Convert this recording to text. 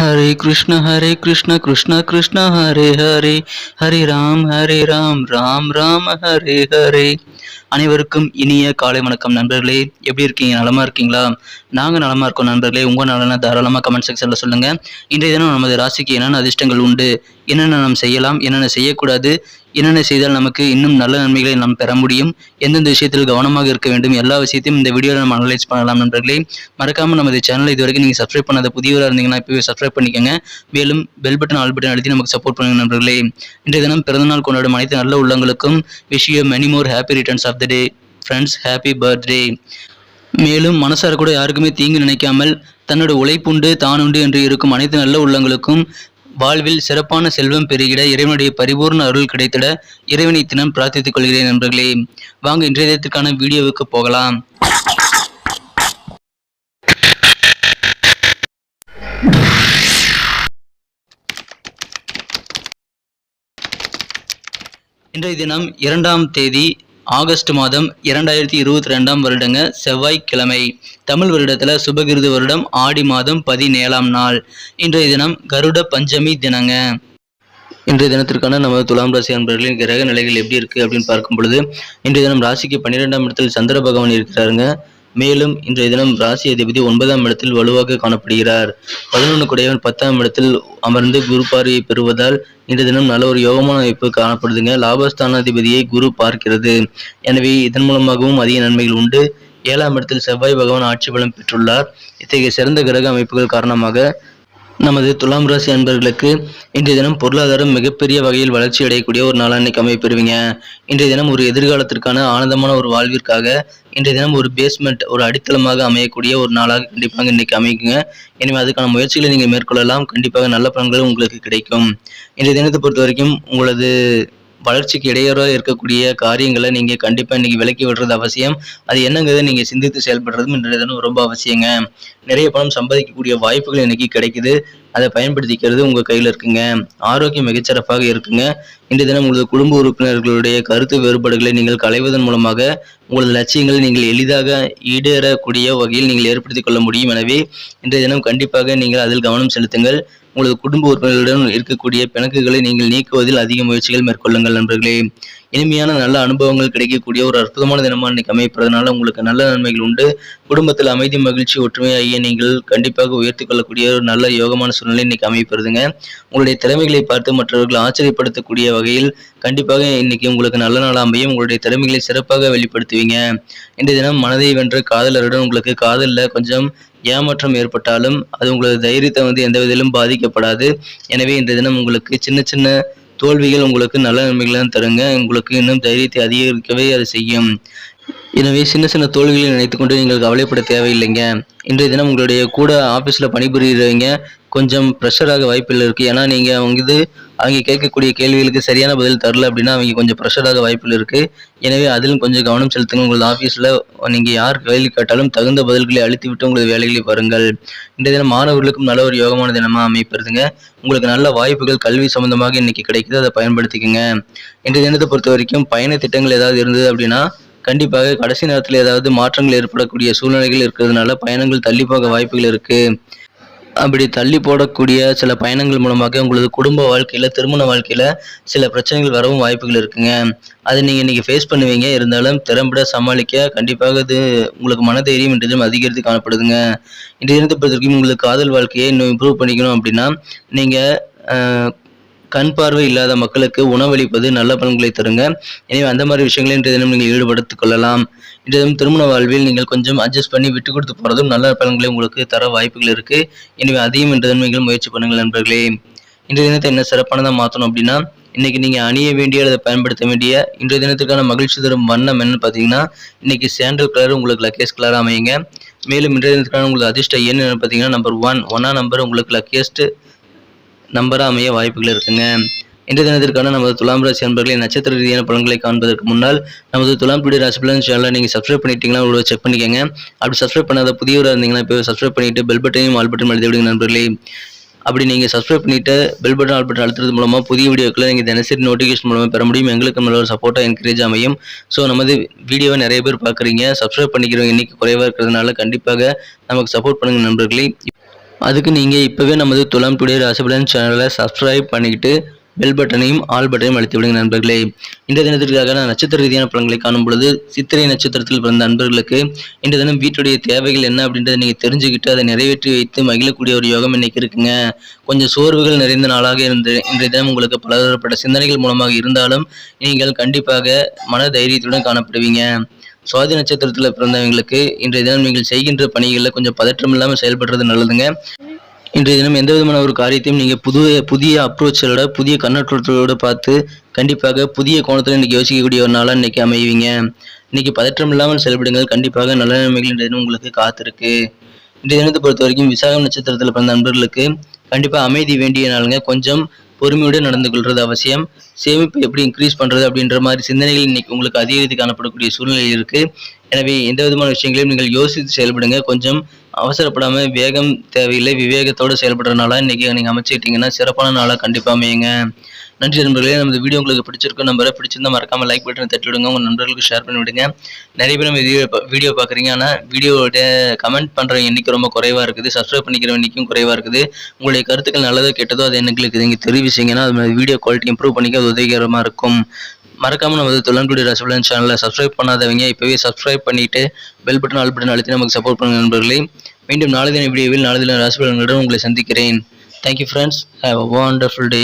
ஹரே கிருஷ்ண ஹரே கிருஷ்ண கிருஷ்ண கிருஷ்ண ஹரே ஹரே. ஹரே ராம் ஹரே ராம் ராம் ராம் ஹரே ஹரே. அனைவருக்கும் இனிய காலை வணக்கம் நண்பர்களே. எப்படி இருக்கீங்க? நலமா இருக்கீங்களா? நாங்கள் நலமா இருக்கோம் நண்பர்களே. உங்கள் நலனை தாராளமாக கமெண்ட் செக்ஷனில் சொல்லுங்கள் இன்றைய தினம் நமது ராசிக்கு என்னென்ன அதிர்ஷ்டங்கள் உண்டு? என்னென்ன நாம் செய்யலாம்? என்னென்ன செய்யக்கூடாது? என்னென்ன செய்தால் நமக்கு இன்னும் நல்ல நன்மைகளை நாம் பெற முடியும்? எந்தெந்த விஷயத்தில் கவனமாக இருக்க வேண்டும்? எல்லா விஷயத்தையும் இந்த வீடியோவில் நம்ம அனலைஸ் பண்ணலாம் நண்பர்களே. மறக்காமல் நமது சேனலை இது வரைக்கும் நீங்கள் சப்ஸ்கிரைப் பண்ணாத புதியவராக இருந்தீங்கன்னா இப்போவே சப்ஸ்கிரைப் பண்ணிக்கோங்க. மேலும் பெல் பட்டன் ஆல் பட்டன் அழுத்தி நமக்கு சப்போர்ட் பண்ணுங்க நண்பர்களே. இன்றைய தினம் பிறந்தநாள் கொண்டாடும் அனைத்து நல்ல உள்ளங்களுக்கும் wish you many more happy returns of the day friends happy birthday மேலும் மனசார கூட யாருக்குமே தீங்கு நினைக்காமல் தன்னோட உழைப்புண்டு தானுண்டு என்று இருக்கும் அனைத்து நல்ல உள்ளங்களுக்கும் வாழ்வில் சிறப்பான செல்வம் பெருகிட இறைவனுடைய பரிபூர்ண அருள் கிடைத்திட இறைவனை தினம் பிரார்த்தித்துக் கொள்கிறேன் நண்பர்களே. வாங்க இன்றைய தினத்திற்கான வீடியோவுக்கு போகலாம். இன்றைய தினம் இரண்டாம் தேதி ஆகஸ்ட் மாதம் இரண்டாயிரத்தி இருபத்தி ரெண்டாம் வருடங்க செவ்வாய்க்கிழமை. தமிழ் வருடத்தில் சுபகிருது வருடம் ஆடி மாதம் பதினேழாம் நாள். இன்றைய தினம் கருட பஞ்சமி தினங்க. இன்றைய தினத்திற்கான நமது துலாம் ராசி அன்பர்களின் கிரக நிலைகள் எப்படி இருக்குது அப்படின்னு பார்க்கும் பொழுது இன்றைய தினம் ராசிக்கு பன்னிரெண்டாம் இடத்தில் சந்திர பகவான் இருக்கிறாருங்க. மேலும் இன்றைய தினம் ராசி அதிபதி ஒன்பதாம் இடத்தில் வலுவாக காணப்படுகிறார். பதினொன்று குடையவன் பத்தாம் இடத்தில் அமர்ந்து குரு பார்வையை பெறுவதால் இன்றைய தினம் நல்ல ஒரு யோகமான அமைப்பு காணப்படுதுங்க. லாபஸ்தானாதிபதியை குரு பார்க்கிறது. எனவே இதன் மூலமாகவும் அதிக நன்மைகள் உண்டு. ஏழாம் இடத்தில் செவ்வாய் பகவான் ஆட்சி பலம் பெற்றுள்ளார். இத்தகைய சிறந்த கிரக அமைப்புகள் காரணமாக நமது துலாம் ராசி அன்பர்களுக்கு இன்றைய தினம் பொருளாதாரம் மிகப்பெரிய வகையில் வளர்ச்சி அடையக்கூடிய ஒரு நாளாக இன்னைக்கு அமைப்பெறுவீங்க இன்றைய தினம் ஒரு எதிர்காலத்திற்கான ஆனந்தமான ஒரு வாழ்விற்காக இன்றைய தினம் ஒரு பேஸ்மெண்ட் ஒரு அடித்தளமாக அமையக்கூடிய ஒரு நாளாக கண்டிப்பாக இன்னைக்கு அமைக்குங்க எனவே அதுக்கான முயற்சிகளை நீங்கள் மேற்கொள்ளலாம். கண்டிப்பாக நல்ல பலன்கள் உங்களுக்கு கிடைக்கும். இன்றைய தினத்தை பொறுத்த வரைக்கும் உங்களது வளர்ச்சிக்கு இடையூறாக இருக்கக்கூடிய காரியங்களை நீங்கள் கண்டிப்பாக இன்றைக்கி விலக்கி விடுறது அவசியம். அது என்னங்கிறத நீங்கள் சிந்தித்து செயல்படுறதும் இன்றைய தினம் ரொம்ப அவசியங்க. நிறைய பணம் சம்பாதிக்கக்கூடிய வாய்ப்புகள் இன்னைக்கு கிடைக்குது. அதை பயன்படுத்திக்கிறது உங்கள் கையில் இருக்குங்க. ஆரோக்கியம் மிகச்சிறப்பாக இருக்குங்க. இன்று தினம் உங்களது குடும்ப உறுப்பினர்களுடைய கருத்து வேறுபாடுகளை நீங்கள் களைவதன் மூலமாக உங்களது லட்சியங்களை நீங்கள் எளிதாக ஈடேறக்கூடிய வகையில் நீங்கள் ஏற்படுத்திக் கொள்ள முடியும். எனவே இன்றைய தினம் கண்டிப்பாக நீங்கள் அதில் கவனம் செலுத்துங்கள். உங்களது குடும்ப உறுப்பினர்களுடன் இருக்கக்கூடிய பிணக்குகளை நீங்கள் நீக்குவதில் அதிக முயற்சிகள் மேற்கொள்ளுங்கள் நண்பர்களே. இனிமையான நல்ல அனுபவங்கள் கிடைக்கக்கூடிய ஒரு அற்புதமான தினமாக இன்னைக்கு அமைப்பதனால உங்களுக்கு நல்ல நன்மைகள் உண்டு. குடும்பத்தில் அமைதி மகிழ்ச்சி ஒற்றுமை ஆகிய நீங்கள் கண்டிப்பாக உயர்த்தி கொள்ளக்கூடிய ஒரு நல்ல யோகமான சூழ்நிலை இன்னைக்கு அமைப்பதுங்க உங்களுடைய திறமைகளை பார்த்து மற்றவர்கள் ஆச்சரியப்படுத்தக்கூடிய வகையில் கண்டிப்பாக இன்னைக்கு உங்களுக்கு நல்ல நாள் அமையும். உங்களுடைய திறமைகளை சிறப்பாக வெளிப்படுத்துவீங்க. இன்றைய தினம் மனதை வென்ற காதலருடன் உங்களுக்கு காதலில் கொஞ்சம் ஏமாற்றம் ஏற்பட்டாலும் அது உங்களது தைரியத்தை வந்து எந்த விதத்திலும் பாதிக்கப்படாது. எனவே இன்றைய தினம் உங்களுக்கு சின்ன சின்ன தோல்விகள் உங்களுக்கு நல்ல நன்மைகளை தருங்க. உங்களுக்கு இன்னும் தைரியத்தை அதிகரிக்கவே அது செய்யும். எனவே சின்ன சின்ன தோல்விகளை நினைத்துக்கொண்டு நீங்கள் கவலைப்பட தேவையில்லைங்க. இன்றைய தினம் உங்களுடைய கூட ஆஃபீஸில் பணிபுரிகிறவங்க கொஞ்சம் ப்ரெஷராக வாய்ப்பில் இருக்குது ஏன்னா நீங்கள் அவங்க இது அவங்க கேட்கக்கூடிய கேள்விகளுக்கு சரியான பதில் தரல அப்படின்னா அவங்க கொஞ்சம் ப்ரெஷராக வாய்ப்பில் இருக்குது எனவே அதிலும் கொஞ்சம் கவனம் செலுத்துங்க உங்களது ஆஃபீஸில் நீங்கள் யார் கேள்வி கேட்டாலும் தகுந்த பதில்களை அழுத்தி விட்டு உங்களது வேலைகளை பாருங்கள். இன்றைய தினம் மாணவர்களுக்கும் நல்ல ஒரு யோகமான தினமாக அமைப்பிருதுங்க உங்களுக்கு நல்ல வாய்ப்புகள் கல்வி சம்பந்தமாக இன்னைக்கு கிடைக்குது. அதை பயன்படுத்திக்கோங்க. இன்றைய தினத்தை பொறுத்த வரைக்கும் பயண திட்டங்கள் ஏதாவது இருந்தது அப்படின்னா கண்டிப்பாக கடைசி நேரத்தில் ஏதாவது மாற்றங்கள் ஏற்படக்கூடிய சூழ்நிலைகள் இருக்கிறதுனால பயணங்கள் தள்ளி போக வாய்ப்புகள் இருக்குது அப்படி தள்ளி போடக்கூடிய சில பயணங்கள் மூலமாக உங்களது குடும்ப வாழ்க்கையில் திருமண வாழ்க்கையில் சில பிரச்சனைகள் வரவும் வாய்ப்புகள் இருக்குங்க. அதை நீங்கள் இன்றைக்கி ஃபேஸ் பண்ணுவீங்க. இருந்தாலும் திறம்பட சமாளிக்க கண்டிப்பாக இது உங்களுக்கு மனதைரியம் என்றதும் அதிகரித்து காணப்படுதுங்க. இன்றைய தினத்தை பொறுத்த வரைக்கும் உங்களுக்கு காதல் வாழ்க்கையை இன்னும் இம்ப்ரூவ் பண்ணிக்கணும் அப்படின்னா நீங்கள் கண் பார்வை இல்லாத மக்களுக்கு உணவளிப்பது நல்ல பலன்களை தருங்க. எனவே அந்த மாதிரி விஷயங்களை இன்றைய தினம் நீங்கள் ஈடுபடுத்திக் கொள்ளலாம். இன்றைய தினம் திருமண வாழ்வில் நீங்கள் கொஞ்சம் அட்ஜஸ்ட் பண்ணி விட்டு கொடுத்து போகிறதும் நல்ல பலன்களை உங்களுக்கு தர வாய்ப்புகள் இருக்குது எனவே அதையும் இன்றைய தினம் நீங்கள் முயற்சி பண்ணுங்கள் நண்பர்களே. இன்றைய தினத்தை என்ன சிறப்பானதாக மாற்றணும் அப்படின்னா இன்னைக்கு நீங்கள் அணிய வேண்டிய அல்லது பயன்படுத்த வேண்டிய இன்றைய தினத்துக்கான மகிழ்ச்சி தரும் வண்ணம் என்னன்னு பார்த்தீங்கன்னா இன்னைக்கு சாண்டல் கலர் உங்களுக்கு லக்கேஸ் கலராக அமையுங்க. மேலும் இன்றைய தினத்துக்கான உங்களுக்கு அதிர்ஷ்ட எண் என்னன்னு பார்த்தீங்கன்னா நம்பர் ஒன் ஒன்னா நம்பர் உங்களுக்கு லக்கேஸ்ட் நம்பராக அமைய வாய்ப்புகள் இருக்குங்க. இன்றைய தினத்திற்கான நமது துலாம் ராசி அன்பர்களின் நட்சத்திர ரீதியான பலன்களை காண்பதற்கு முன்னால் நமது துலாம் பிடி ராசி பலன் சேனலை நீங்கள் சப்ஸ்கிரைப் பண்ணிட்டீங்களா உங்களை செக் பண்ணிக்கோங்க. அப்படி சப்ஸ்கிரைப் பண்ணாத புதியவராக இருந்தீங்கன்னா இப்போ சப்ஸ்கிரைப் பண்ணிட்டு பெல் பட்டனையும் ஆல் பட்டன் அழுத்தி விடுங்க நண்பர்களே. அப்படி நீங்கள் சப்ஸ்கிரைப் பண்ணிட்டு பெல் பட்டன் ஆல் பட்டன் அழுத்துறது மூலமாக புதிய வீடியோக்களை நீங்கள் தினசரி நோட்டிஃபிகேஷன் மூலமாக பெற முடியும். எங்களுக்கு நல்ல ஒரு சப்போர்ட்டாக என்கரேஜ் அமையும். ஸோ நமது வீடியோவை நிறைய பேர் பார்க்குறீங்க. சப்ஸ்கிரைப் பண்ணிக்கிறவங்க எண்ணிக்கை குறைவாக இருக்கிறதுனால கண்டிப்பாக நமக்கு சப்போர்ட் பண்ணுங்கள் நண்பர்களே. அதுக்கு நீங்கள் இப்போவே நமது துலாம் டுடே ராசிபலன் சேனலை சப்ஸ்கிரைப் பண்ணிக்கிட்டு பெல் பட்டனையும் ஆல் பட்டனையும் அழுத்தி விடுங்க நண்பர்களே. இந்த தினத்திற்காக நான் நட்சத்திர ரீதியான பலன்களை காணும் பொழுது சித்திரை நட்சத்திரத்தில் பிறந்த நண்பர்களுக்கு இந்த தினம் வீட்டுடைய தேவைகள் என்ன அப்படின்றத நீங்கள் தெரிஞ்சுக்கிட்டு அதை நிறைவேற்றி வைத்து மகிழக்கூடிய ஒரு யோகம் இன்னைக்கு இருக்குங்க. கொஞ்சம் சோர்வுகள் நிறைந்த நாளாக இருந்து இன்றைய தினம் உங்களுக்கு பலதரப்பட்ட சிந்தனைகள் மூலமாக இருந்தாலும் நீங்கள் கண்டிப்பாக மன தைரியத்துடன் காணப்படுவீங்க. சுவாதி நட்சத்திரத்தில் பிறந்தவங்களுக்கு இன்றைய தினம் நீங்கள் செய்கின்ற பணிகளில் கொஞ்சம் பதற்றம் இல்லாமல் செயல்படுறது நல்லதுங்க. இன்றைய தினம் எந்த விதமான ஒரு காரியத்தையும் நீங்கள் புது புதிய அப்ரோச்சோட புதிய கண்ணோட்டத்தோட பார்த்து கண்டிப்பாக புதிய கோணத்தில் இன்றைக்கி யோசிக்கக்கூடிய ஒரு நாளாக இன்றைக்கி அமைவீங்க. இன்றைக்கி பதற்றம் இல்லாமல் செயல்படுங்கள். கண்டிப்பாக நல்ல நிலைமைகள் இன்றைய தினம் உங்களுக்கு காத்திருக்கு. இன்றைய தினத்தை பொறுத்த வரைக்கும் விசாகம் நட்சத்திரத்தில் பிறந்த நண்பர்களுக்கு கண்டிப்பாக அமைதி வேண்டிய நாளுங்க. கொஞ்சம் பொறுமையுடன் நடந்து கொள்வது அவசியம். சேமிப்பு எப்படி இன்க்ரீஸ் பண்ணுறது அப்படின்ற மாதிரி சிந்தனைகள் இன்னைக்கு உங்களுக்கு அதிகரித்து காணப்படக்கூடிய சூழ்நிலை இருக்குது எனவே எந்த விதமான விஷயங்களையும் நீங்கள் யோசித்து செயல்படுங்க. கொஞ்சம் அவசரப்படாமல் வேகம் தேவையில்லை. விவேகத்தோடு செயல்படுற நாளாக இன்றைக்கி நீங்கள் அமைச்சுக்கிட்டிங்கன்னா சிறப்பான நாளாக கண்டிப்பாக அமையுங்க. நன்றி நண்பர்களே. நம்ம வீடியோ உங்களுக்கு பிடிச்சிருக்கும் நம்பரை பிடிச்சிருந்தா மறக்காம லைக் பட்டன் தட்டி விடுங்க உங்கள் நண்பர்களுக்கு ஷேர் பண்ணி விடுங்க நிறைய பேர் நம்ம வீடியோ வீடியோ பார்க்குறீங்க. ஆனால் வீடியோட கமெண்ட் பண்ணுற எண்ணிக்கை ரொம்ப குறைவாக இருக்குது. சப்ஸ்கிரைப் பண்ணிக்கிற எண்ணிக்கையும் குறைவாக இருக்குது. உங்களுடைய கருத்துக்கள் நல்லதோ கெட்டதோ அது எங்களுக்கு நீங்கள் தெரிவிச்சிங்கன்னா அது மாதிரி வீடியோ குவாலிட்டி இம்ப்ரூவ் பண்ணிக்க அது உதவிகரமாக இருக்கும். மறக்காம நமது தொழில்குடி ரசபலன் சேனலை சப்ஸ்கிரைப் பண்ணாதவங்க இப்போவே சப்ஸ்கிரைப் பண்ணிட்டு பெல் பட்டன் ஆல் பட்டன் அழுத்தி நமக்கு சப்போர்ட் பண்ணுங்க நண்பர்களே. மீண்டும் நாளை தின வீடியோவில் நாளை தின ராசிபலன்களுடன் உங்களை சந்திக்கிறேன். Thank you friends have a wonderful day